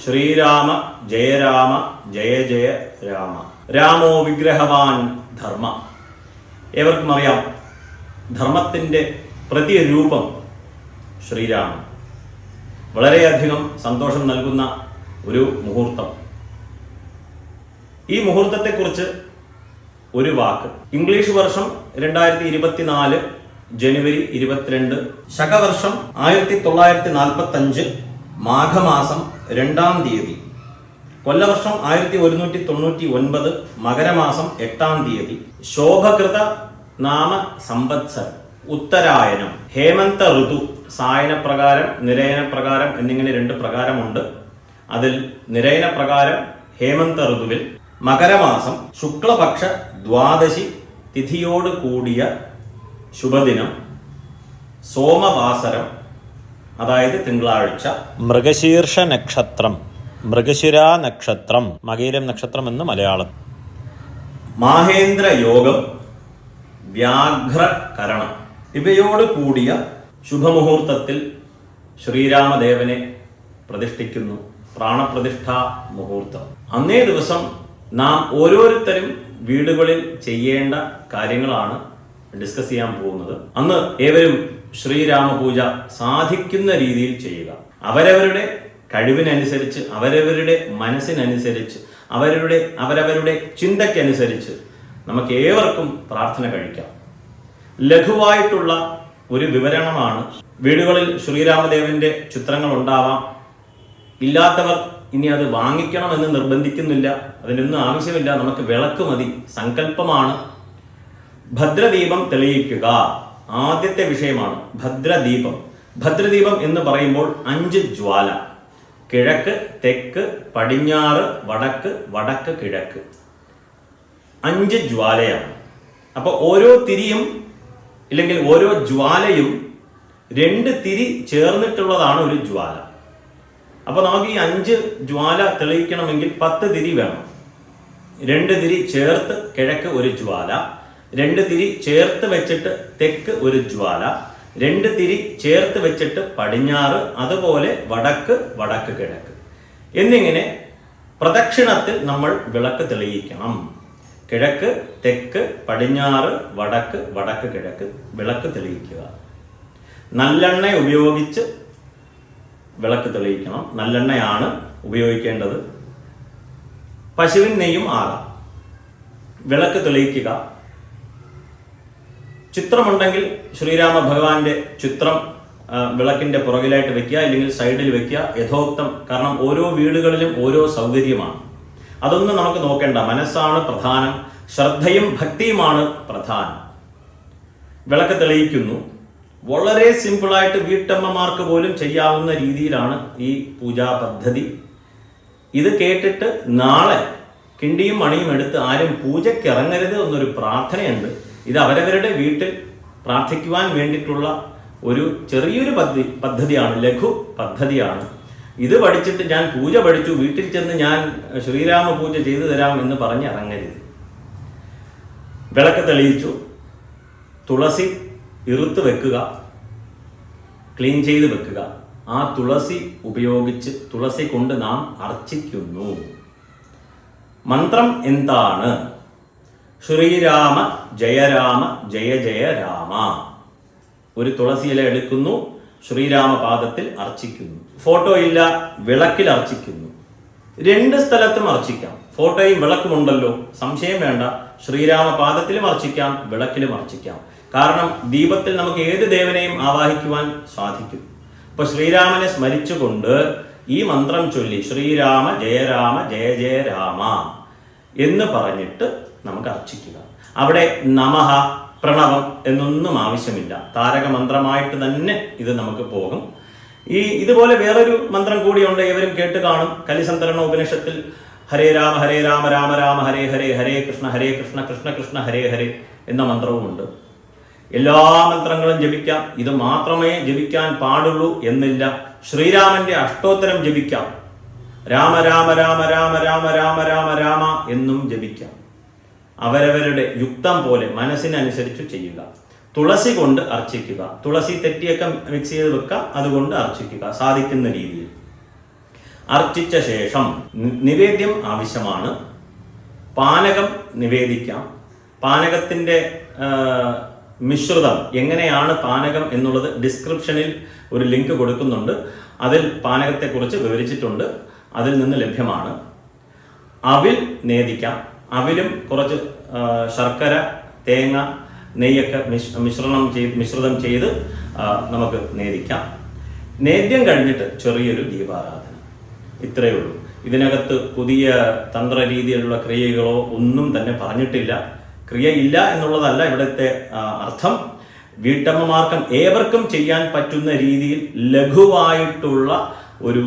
ശ്രീരാമ ജയരാമ ജയ ജയ രാമ. രാമോ വിഗ്രഹവാൻ ധർമ്മ. ഏവർക്കും അറിയാം ധർമ്മത്തിന്റെ പ്രതിരൂപം ശ്രീരാമൻ. വളരെയധികം സന്തോഷം നൽകുന്ന ഒരു മുഹൂർത്തം. ഈ മുഹൂർത്തത്തെക്കുറിച്ച് ഒരു വാക്ക്. ഇംഗ്ലീഷ് വർഷം രണ്ടായിരത്തി ഇരുപത്തിനാല് ജനുവരി ഇരുപത്തിരണ്ട് ശകവർഷം ആയിരത്തി തൊള്ളായിരത്തി നാൽപ്പത്തി അഞ്ച് മാഘമാസം രണ്ടാം തീയതി. കൊല്ലവർഷം ആയിരത്തി ഒരുന്നൂറ്റി തൊണ്ണൂറ്റി ഒൻപത് മകരമാസം എട്ടാം തീയതി. ശോഭകൃത നാമ സമ്പത്സർ ഉത്തരായനം. ഹേമന്ത ഋതു സായനപ്രകാരം പ്രകാരം നിരയന പ്രകാരം എന്നിങ്ങനെ രണ്ട് പ്രകാരമുണ്ട്. അതിൽ നിരയന പ്രകാരം ഹേമന്ത ഋതുവിൽ മകരമാസം ശുക്ലപക്ഷ ദ്വാദശി തിഥിയോട് കൂടിയ ശുഭദിനം സോമവാസരം അതായത് തിങ്കളാഴ്ച. മൃഗശീർഷ നക്ഷത്രം. മൃഗശിര നക്ഷത്രം. മകീരം നക്ഷത്രം എന്ന് മലയാളം. മാഹേന്ദ്ര യോഗം വ്യാഘ്രകരണം. ഇവയോട് കൂടിയ ശുഭമുഹൂർത്തത്തിൽ ശ്രീരാമദേവനെ പ്രതിഷ്ഠിക്കുന്നു. പ്രാണപ്രതിഷ്ഠാ മുഹൂർത്തം. അന്നേ ദിവസം നാം ഓരോരുത്തരും വീടുകളിൽ ചെയ്യേണ്ട കാര്യങ്ങളാണ് ഡിസ്കസ് ചെയ്യാൻ പോകുന്നത്. അന്ന് ഏവരും ശ്രീരാമ പൂജ സാധിക്കുന്ന രീതിയിൽ ചെയ്യുക. അവരവരുടെ കഴിവിനനുസരിച്ച് അവരവരുടെ മനസ്സിനനുസരിച്ച് അവരുടെ അവരവരുടെ ചിന്തയ്ക്കനുസരിച്ച് നമുക്ക് ഏവർക്കും പ്രാർത്ഥന കഴിക്കാം. ലഘുവായിട്ടുള്ള ഒരു വിവരണമാണ്. വീടുകളിൽ ശ്രീരാമദേവന്റെ ചിത്രങ്ങൾ ഉണ്ടാവാം ഇല്ലാത്തവർ ഇനി അത് വാങ്ങിക്കണമെന്ന് നിർബന്ധിക്കുന്നില്ല. അതിനൊന്നും ആവശ്യമില്ല. നമുക്ക് വിളക്ക് മതി. സങ്കല്പമാണ്. ഭദ്രദീപം തെളിയിക്കുക. ആദ്യത്തെ വിഷയമാണ് ഭദ്രദീപം. ഭദ്രദീപം എന്ന് പറയുമ്പോൾ അഞ്ച് ജ്വാല. കിഴക്ക് തെക്ക് പടിഞ്ഞാറ് വടക്ക് വടക്ക് കിഴക്ക്. അഞ്ച് ജ്വാലയാണ്. അപ്പോൾ ഓരോ തിരിയും ഇല്ലെങ്കിൽ ഓരോ ജ്വാലയും രണ്ട് തിരി ചേർന്നിട്ടുള്ളതാണ് ഒരു ജ്വാല. അപ്പോൾ നമുക്ക് ഈ അഞ്ച് ജ്വാല തെളിയിക്കണമെങ്കിൽ പത്ത് തിരി വേണം. രണ്ട് തിരി ചേർത്ത് കിഴക്ക് ഒരു ജ്വാല. രണ്ട് തിരി ചേർത്ത് വെച്ചിട്ട് തെക്ക് ഒരു ജ്വാല രണ്ട് തിരി ചേർത്ത് വെച്ചിട്ട് പടിഞ്ഞാറ് അതുപോലെ വടക്ക് വടക്ക് കിഴക്ക്. എന്നിങ്ങനെ പ്രദക്ഷിണത്തിൽ നമ്മൾ വിളക്ക് തെളിയിക്കണം. കിഴക്ക് തെക്ക് പടിഞ്ഞാറ് വടക്ക് വടക്ക് കിഴക്ക് വിളക്ക് തെളിയിക്കുക. നല്ലെണ്ണ ഉപയോഗിച്ച് വിളക്ക് തെളിയിക്കണം. നല്ലെണ്ണയാണ് ഉപയോഗിക്കേണ്ടത്. പശുവിൻ നെയ്യും ആകാം. വിളക്ക് തെളിയിക്കുക. ചിത്രമുണ്ടെങ്കിൽ ശ്രീരാമ ഭഗവാന്റെ ചിത്രം വിളക്കിന്റെ പുറകിലായിട്ട് വെക്കുക അല്ലെങ്കിൽ സൈഡിൽ വെക്കുക യഥോക്തം. കാരണം ഓരോ വീടുകളിലും ഓരോ സൗകര്യമാണ്. അതൊന്നും നമുക്ക് നോക്കേണ്ട. മനസ്സാണ് പ്രധാനം. ശ്രദ്ധയും ഭക്തിയുമാണ് പ്രധാനം. വിളക്ക് തെളിയിക്കുന്നു. വളരെ സിമ്പിളായിട്ട് വീട്ടമ്മമാർക്ക് പോലും ചെയ്യാവുന്ന രീതിയിലാണ് ഈ പൂജാ പദ്ധതി. ഇത് കേട്ടിട്ട് നാളെ കിണ്ടിയും മണിയും എടുത്ത് ആരും പൂജയ്ക്ക് ഇറങ്ങരുത് എന്നൊരു പ്രാർത്ഥനയുണ്ട്. ഇത് അവരവരുടെ വീട്ടിൽ പ്രാർത്ഥിക്കുവാൻ വേണ്ടിയിട്ടുള്ള ഒരു ചെറിയൊരു പദ്ധതി പദ്ധതിയാണ് ലഘു പദ്ധതിയാണ്. ഇത് പഠിച്ചിട്ട് ഞാൻ പൂജ പഠിച്ചു വീട്ടിൽ ചെന്ന് ഞാൻ ശ്രീരാമ പൂജ ചെയ്തു തരാം എന്ന് പറഞ്ഞ് ഇറങ്ങരുത്. വിളക്ക് തെളിയിച്ചു. തുളസി ഇറുത്ത് വെക്കുക. ക്ലീൻ ചെയ്ത് വെക്കുക. ആ തുളസി ഉപയോഗിച്ച് തുളസി കൊണ്ട് നാം അർച്ചിക്കുന്നു. മന്ത്രം എന്താണ്? ശ്രീരാമ ജയരാമ ജയ ജയ രാമ. ഒരു തുളസിയില എടുക്കുന്നു ശ്രീരാമപാദത്തിൽ അർച്ചിക്കുന്നു. ഫോട്ടോ ഇല്ല വിളക്കിൽ അർച്ചിക്കുന്നു. രണ്ട് സ്ഥലത്തും അർച്ചിക്കാം. ഫോട്ടോയും വിളക്കുമുണ്ടല്ലോ. സംശയം വേണ്ട. ശ്രീരാമപാദത്തിലും അർച്ചിക്കാം വിളക്കിലും അർച്ചിക്കാം. കാരണം ദീപത്തിൽ നമുക്ക് ഏത് ദേവനെയും ആവാഹിക്കുവാൻ സാധിക്കും. അപ്പൊ ശ്രീരാമനെ സ്മരിച്ചുകൊണ്ട് ഈ മന്ത്രം ചൊല്ലി ശ്രീരാമ ജയരാമ ജയ ജയ രാമ എന്ന് പറഞ്ഞിട്ട് നമുക്ക് അർച്ചിക്കുക അവിടെ നമഹ പ്രണവം എന്നൊന്നും ആവശ്യമില്ല. താരകമന്ത്രമായിട്ട് തന്നെ ഇത് നമുക്ക് പോകും. ഈ ഇതുപോലെ വേറൊരു മന്ത്രം കൂടിയുണ്ട് ഏവരും കേട്ട് കാണും. കലിസന്തരണ ഉപനിഷത്തിൽ ഹരേ രാമ ഹരേ രാമ രാമ രാമ ഹരേ ഹരേ ഹരേ കൃഷ്ണ ഹരേ കൃഷ്ണ കൃഷ്ണ കൃഷ്ണ ഹരേ ഹരേ എന്ന മന്ത്രവുമുണ്ട് എല്ലാ മന്ത്രങ്ങളും ജപിക്കാം. ഇത് മാത്രമേ ജപിക്കാൻ പാടുള്ളൂ എന്നില്ല. ശ്രീരാമന്റെ അഷ്ടോത്തരം ജപിക്കാം. രാമ രാമ രാമ രാമ രാമ രാമ രാമ എന്നും ജപിക്കാം. അവരവരുടെ യുക്തം പോലെ മനസ്സിനനുസരിച്ച് ചെയ്യുക. തുളസി കൊണ്ട് അർച്ചിക്കുക. തുളസി തെറ്റിയൊക്കെ മിക്സ് ചെയ്ത് വെക്കുക. അതുകൊണ്ട് അർച്ചിക്കുക. സാധിക്കുന്ന രീതിയിൽ. അർച്ചിച്ച ശേഷം നിവേദ്യം ആവശ്യമാണ്. പാനകം നിവേദിക്കാം. പാനകത്തിന്റെ മിശ്രിതം എങ്ങനെയാണ് പാനകം എന്നുള്ളത് ഡിസ്ക്രിപ്ഷനിൽ ഒരു ലിങ്ക് കൊടുക്കുന്നുണ്ട്. അതിൽ പാനകത്തെക്കുറിച്ച് വിവരിച്ചിട്ടുണ്ട്. അതിൽ നിന്ന് ലഭ്യമാണ്. അവിൽ നേദിക്കാം. അവിലും കുറച്ച് ശർക്കര തേങ്ങ നെയ്യൊക്കെ മിശ് മിശ്രണം ചെയ്ത് മിശ്രിതം ചെയ്ത് നമുക്ക് നേദിക്കാം. നേദ്യം കഴിഞ്ഞിട്ട് ചെറിയൊരു ദീപാരാധന. ഇത്രയേ ഉള്ളൂ. ഇതിനകത്ത് പുതിയ തന്ത്ര രീതിയിലുള്ള ക്രിയകളോ ഒന്നും തന്നെ പറഞ്ഞിട്ടില്ല. ക്രിയ ഇല്ല എന്നുള്ളതല്ല ഇവിടുത്തെ അർത്ഥം. വീട്ടമ്മമാർക്കും ഏവർക്കും ചെയ്യാൻ പറ്റുന്ന രീതിയിൽ ലഘുവായിട്ടുള്ള ഒരു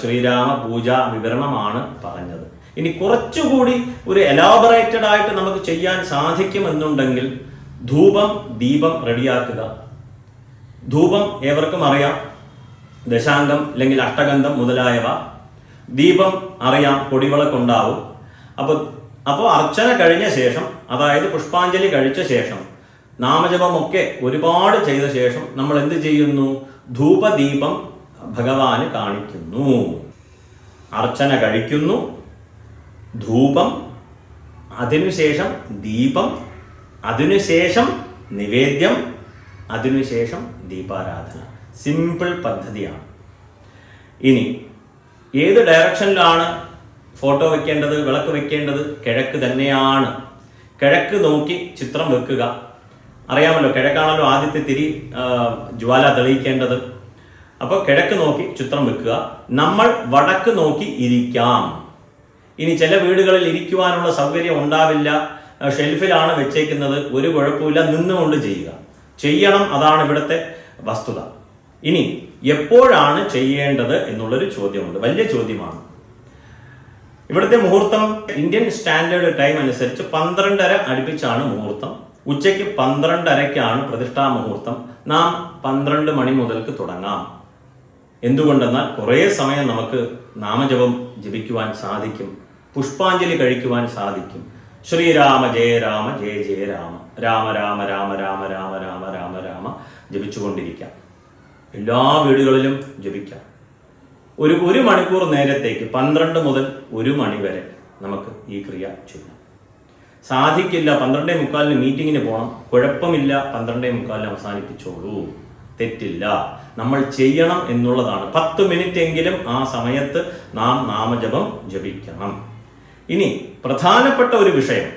ശ്രീരാമ പൂജാ വിവരണമാണ് പറഞ്ഞത്. ഇനി കുറച്ചുകൂടി ഒരു എലാബറേറ്റഡ് ആയിട്ട് നമുക്ക് ചെയ്യാൻ സാധിക്കുമെന്നുണ്ടെങ്കിൽ ധൂപം ദീപം റെഡിയാക്കുക. ധൂപം ഏവർക്കും അറിയാം. ദശാംഗം അല്ലെങ്കിൽ അഷ്ടഗന്ധം മുതലായവ. ദീപം അറിയാം കൊടിവിളക്കുണ്ടാവും അപ്പോൾ അപ്പോൾ അർച്ചന കഴിഞ്ഞ ശേഷം അതായത് പുഷ്പാഞ്ജലി കഴിച്ച ശേഷം നാമജപമൊക്കെ ഒരുപാട് ചെയ്ത ശേഷം നമ്മൾ എന്ത് ചെയ്യുന്നു? ധൂപദീപം ഭഗവാന് കാണിക്കുന്നു. അർച്ചന കഴിക്കുന്നു. ധൂപം അതിനുശേഷം ദീപം അതിനുശേഷം നിവേദ്യം അതിനുശേഷം ദീപാരാധന. സിമ്പിൾ പദ്ധതിയാണ്. ഇനി ഏത് ഡയറക്ഷനിലാണ് ഫോട്ടോ വെക്കേണ്ടത് വിളക്ക് വെക്കേണ്ടത്? കിഴക്ക് തന്നെയാണ്. കിഴക്ക് നോക്കി ചിത്രം വെക്കുക. അറിയാമല്ലോ കിഴക്കാണല്ലോ ആദ്യത്തെ തിരി ജ്വാല തെളിയിക്കേണ്ടത്. അപ്പോൾ കിഴക്ക് നോക്കി ചിത്രം വെക്കുക. നമ്മൾ വടക്ക് നോക്കി ഇരിക്കാം. ഇനി ചില വീടുകളിൽ ഇരിക്കുവാനുള്ള സൗകര്യം ഉണ്ടാവില്ല. ഷെൽഫിലാണ് വെച്ചേക്കുന്നത്. ഒരു കുഴപ്പമില്ല നിന്നുകൊണ്ട് ചെയ്യുക. ചെയ്യണം. അതാണ് ഇവിടുത്തെ വസ്തുത. ഇനി എപ്പോഴാണ് ചെയ്യേണ്ടത് എന്നുള്ളൊരു ചോദ്യമുണ്ട്. വലിയ ചോദ്യമാണ്. ഇവിടുത്തെ മുഹൂർത്തം ഇന്ത്യൻ സ്റ്റാൻഡേർഡ് ടൈം അനുസരിച്ച് പന്ത്രണ്ടര അടുപ്പിച്ചാണ് മുഹൂർത്തം. ഉച്ചയ്ക്ക് പന്ത്രണ്ടരയ്ക്കാണ് പ്രതിഷ്ഠാ മുഹൂർത്തം. നാം പന്ത്രണ്ട് മണി മുതൽക്ക് തുടങ്ങാം. എന്തുകൊണ്ടെന്നാൽ കുറേ സമയം നമുക്ക് നാമജപം ജപിക്കുവാൻ സാധിക്കും. പുഷ്പാഞ്ജലി കഴിക്കുവാൻ സാധിക്കും. ശ്രീരാമ ജയ രാമ ജയ ജയ രാമ. രാമ രാമ രാമ രാമ രാമ രാമ രാമ രാമ ജപിച്ചുകൊണ്ടിരിക്കാം. എല്ലാ വീടുകളിലും ജപിക്കാം. ഒരു ഒരു മണിക്കൂർ നേരത്തേക്ക് പന്ത്രണ്ട് മുതൽ ഒരു മണി വരെ നമുക്ക് ഈ ക്രിയ ചെയ്യാം. സാധിക്കില്ല പന്ത്രണ്ടേ മുക്കാലിന് മീറ്റിങ്ങിന് പോകണം കുഴപ്പമില്ല പന്ത്രണ്ടേ മുക്കാലിന് അവസാനിപ്പിച്ചോളൂ. തെറ്റില്ല. നമ്മൾ ചെയ്യണം എന്നുള്ളതാണ്. പത്ത് മിനിറ്റ് എങ്കിലും ആ സമയത്ത് നാം നാമജപം ജപിക്കണം. ഇനി പ്രധാനപ്പെട്ട ഒരു വിഷയം.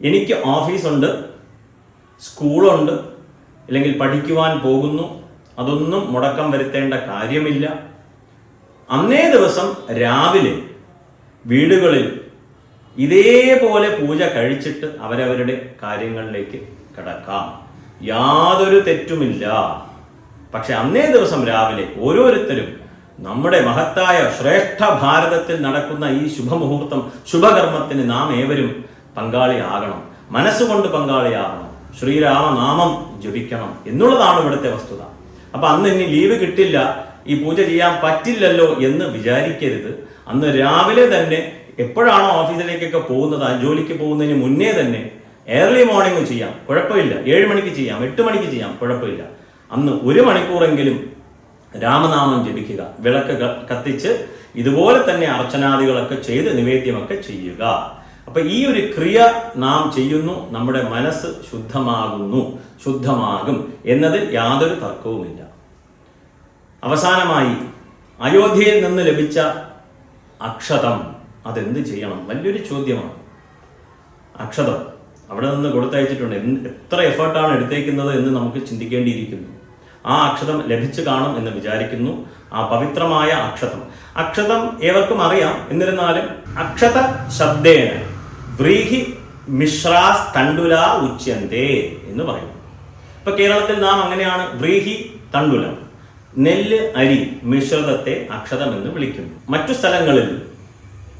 എനിക്ക് ഓഫീസുണ്ട് സ്കൂളുണ്ട് അല്ലെങ്കിൽ പഠിക്കുവാൻ പോകുന്നു അതൊന്നും മുടക്കം വരുത്തേണ്ട കാര്യമില്ല. അന്നേ ദിവസം രാവിലെ വീടുകളിൽ ഇതേപോലെ പൂജ കഴിച്ചിട്ട് അവരവരുടെ കാര്യങ്ങളിലേക്ക് കിടക്കാം. യാതൊരു തെറ്റുമില്ല. പക്ഷെ അന്നേ ദിവസം രാവിലെ ഓരോരുത്തരും നമ്മുടെ മഹത്തായ ശ്രേഷ്ഠ ഭാരതത്തിൽ നടക്കുന്ന ഈ ശുഭമുഹൂർത്തം ശുഭകർമ്മത്തിന് നാം ഏവരും പങ്കാളിയാകണം. മനസ്സുകൊണ്ട് പങ്കാളിയാകണം. ശ്രീരാമനാമം ജപിക്കണം എന്നുള്ളതാണ് ഇവിടുത്തെ വസ്തുത. അപ്പൊ അന്ന് ഇനി ലീവ് കിട്ടില്ല ഈ പൂജ ചെയ്യാൻ പറ്റില്ലല്ലോ എന്ന് വിചാരിക്കരുത്. അന്ന് രാവിലെ തന്നെ എപ്പോഴാണോ ഓഫീസിലേക്കൊക്കെ പോകുന്നത് ആ ജോലിക്ക് പോകുന്നതിന് മുന്നേ തന്നെ ഏർലി മോർണിംഗ് ചെയ്യാം. കുഴപ്പമില്ല. ഏഴ് മണിക്ക് ചെയ്യാം എട്ട് മണിക്ക് ചെയ്യാം. കുഴപ്പമില്ല. അന്ന് ഒരു മണിക്കൂറെങ്കിലും രാമനാമം ജപിക്കുക വിളക്ക് കത്തിച്ച് ഇതുപോലെ തന്നെ അർച്ചനാദികളൊക്കെ ചെയ്ത് നിവേദ്യമൊക്കെ ചെയ്യുക. അപ്പൊ ഈ ഒരു ക്രിയ നാം ചെയ്യുന്നു നമ്മുടെ മനസ്സ് ശുദ്ധമാകുന്നു ശുദ്ധമാകും എന്നതിൽ യാതൊരു തർക്കവുമില്ല. അവസാനമായി അയോധ്യയിൽ നിന്ന് ലഭിച്ച അക്ഷതം അതെന്ത് ചെയ്യണം? വലിയൊരു ചോദ്യമാണ്. അക്ഷതം അവിടെ നിന്ന് കൊടുത്തയച്ചിട്ടുണ്ട്. എത്ര എഫേർട്ടാണ് എടുത്തേക്കുന്നത് എന്ന് നമുക്ക് ചിന്തിക്കേണ്ടിയിരിക്കുന്നു. ആ അക്ഷതം ലഭിച്ചു കാണും എന്ന് വിചാരിക്കുന്നു. ആ പവിത്രമായ അക്ഷതം. അക്ഷതം ഏവർക്കും അറിയാം. എന്നിരുന്നാലും അക്ഷത ശബ്ദേന. വ്രീഹി മിശ്രാസ് തണ്ടുല ഉച്യന്തേ എന്ന് പറയും ഇപ്പൊ കേരളത്തിൽ നാം അങ്ങനെയാണ് വ്രീഹി തണ്ടുലം. നെല്ല് അരി മിശ്രിതത്തെ അക്ഷതം എന്ന് വിളിക്കുന്നു. മറ്റു സ്ഥലങ്ങളിൽ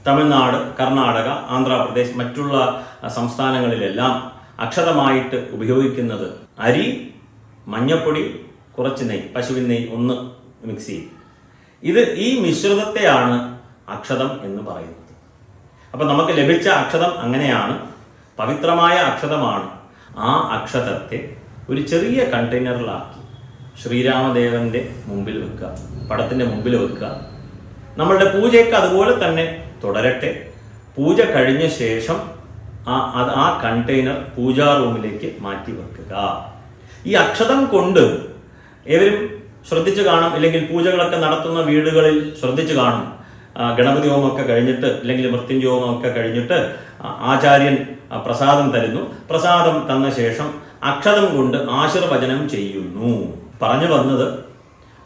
തമിഴ്നാട് കർണാടക ആന്ധ്രാപ്രദേശ് മറ്റുള്ള സംസ്ഥാനങ്ങളിലെല്ലാം അക്ഷതമായിട്ട് ഉപയോഗിക്കുന്നത് അരി മഞ്ഞപ്പൊടി കുറച്ച് നെയ്യ് പശുവിൻ നെയ്യ് ഒന്ന് മിക്സ് ചെയ്യും. ഇത് ഈ മിശ്രിതത്തെയാണ് അക്ഷതം എന്ന് പറയുന്നത്. അപ്പൊ നമുക്ക് ലഭിച്ച അക്ഷതം അങ്ങനെയാണ് പവിത്രമായ അക്ഷതമാണ് ആ അക്ഷതത്തെ ഒരു ചെറിയ കണ്ടെയ്നറിലാക്കി ശ്രീരാമദേവന്റെ മുമ്പിൽ വെക്കുക പടത്തിന്റെ മുമ്പിൽ വെക്കുക. നമ്മളുടെ പൂജയ്ക്ക് അതുപോലെ തന്നെ തുടരട്ടെ. പൂജ കഴിഞ്ഞ ശേഷം ആ ആ കണ്ടെയ്നർ പൂജാ റൂമിലേക്ക് മാറ്റി വെക്കുക. ഈ അക്ഷതം കൊണ്ട് ഏവരും ശ്രദ്ധിച്ചു കാണും ഇല്ലെങ്കിൽ പൂജകളൊക്കെ നടത്തുന്ന വീടുകളിൽ ശ്രദ്ധിച്ചു കാണും. ഗണപതി ഹോമമൊക്കെ കഴിഞ്ഞിട്ട് അല്ലെങ്കിൽ മൃത്യുഞ്ജ ഹോമമൊക്കെ കഴിഞ്ഞിട്ട് ആചാര്യൻ പ്രസാദം തരുന്നു. പ്രസാദം തന്ന ശേഷം അക്ഷതം കൊണ്ട് ആശീർവചനം ചെയ്യുന്നു. പറഞ്ഞു വന്നത്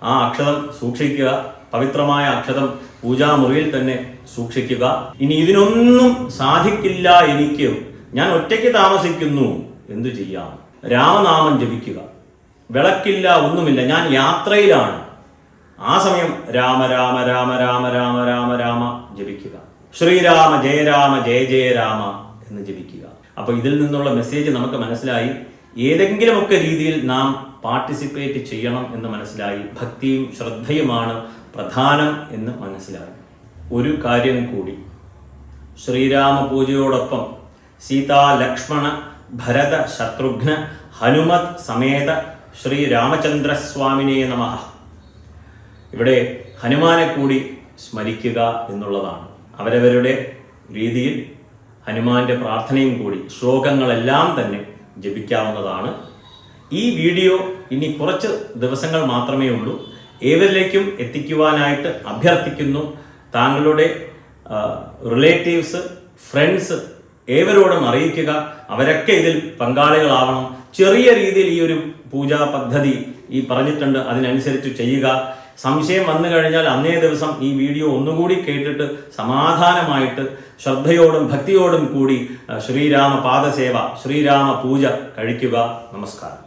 ആ അക്ഷതം സൂക്ഷിക്കുക പവിത്രമായ അക്ഷതം പൂജാമുറിയിൽ തന്നെ സൂക്ഷിക്കുക. ഇനി ഇതിനൊന്നും സാധിക്കില്ല എനിക്ക്. ഞാൻ ഒറ്റയ്ക്ക് താമസിക്കുന്നു. എന്തു ചെയ്യാം? രാമനാമം ജപിക്കുക. വിളക്കില്ല ഒന്നുമില്ല. ഞാൻ യാത്രയിലാണ്. ആ സമയം രാമ രാമ രാമ രാമ രാമ രാമ രാമ ജപിക്കുക. ശ്രീരാമ ജയ രാമ ജയ ജയ രാമ എന്ന് ജപിക്കുക. അപ്പൊ ഇതിൽ നിന്നുള്ള മെസ്സേജ് നമുക്ക് മനസ്സിലായി. ഏതെങ്കിലുമൊക്കെ രീതിയിൽ നാം പാർട്ടിസിപ്പേറ്റ് ചെയ്യണം എന്ന് മനസ്സിലായി. ഭക്തിയും ശ്രദ്ധയുമാണ് പ്രധാനം എന്ന് മനസ്സിലായി. ഒരു കാര്യം കൂടി. ശ്രീരാമ പൂജയോടൊപ്പം സീതാ ലക്ഷ്മണ ഭരത ശത്രുഘ്ന ഹനുമത് സമേത ശ്രീ രാമചന്ദ്രസ്വാമിനെ നമ. ഇവിടെ ഹനുമാനെ കൂടി സ്മരിക്കുക എന്നുള്ളതാണ്. അവരവരുടെ രീതിയിൽ ഹനുമാന്റെ പ്രാർത്ഥനയും കൂടി ശ്ലോകങ്ങളെല്ലാം തന്നെ ജപിക്കാവുന്നതാണ്. ഈ വീഡിയോ ഇനി കുറച്ച് ദിവസങ്ങൾ മാത്രമേ ഉള്ളൂ. ഏവരിലേക്കും എത്തിക്കുവാനായിട്ട് അഭ്യർത്ഥിക്കുന്നു. താങ്കളുടെ റിലേറ്റീവ്സ് ഫ്രണ്ട്സ് ഏവരോടും അറിയിക്കുക. അവരൊക്കെ ഇതിൽ പങ്കാളികളാവണം. ചെറിയ രീതിയിൽ ഈ ഒരു പൂജാ പദ്ധതി ഈ പറഞ്ഞിട്ടുണ്ട്. അതിനനുസരിച്ച് ചെയ്യുക. സംശയം വന്നു കഴിഞ്ഞാൽ അന്നേ ദിവസം ഈ വീഡിയോ ഒന്നുകൂടി കേട്ടിട്ട് സമാധാനമായിട്ട് ശ്രദ്ധയോടും ഭക്തിയോടും കൂടി ശ്രീരാമ പാദസേവ ശ്രീരാമ പൂജ കഴിക്കുക. നമസ്കാരം.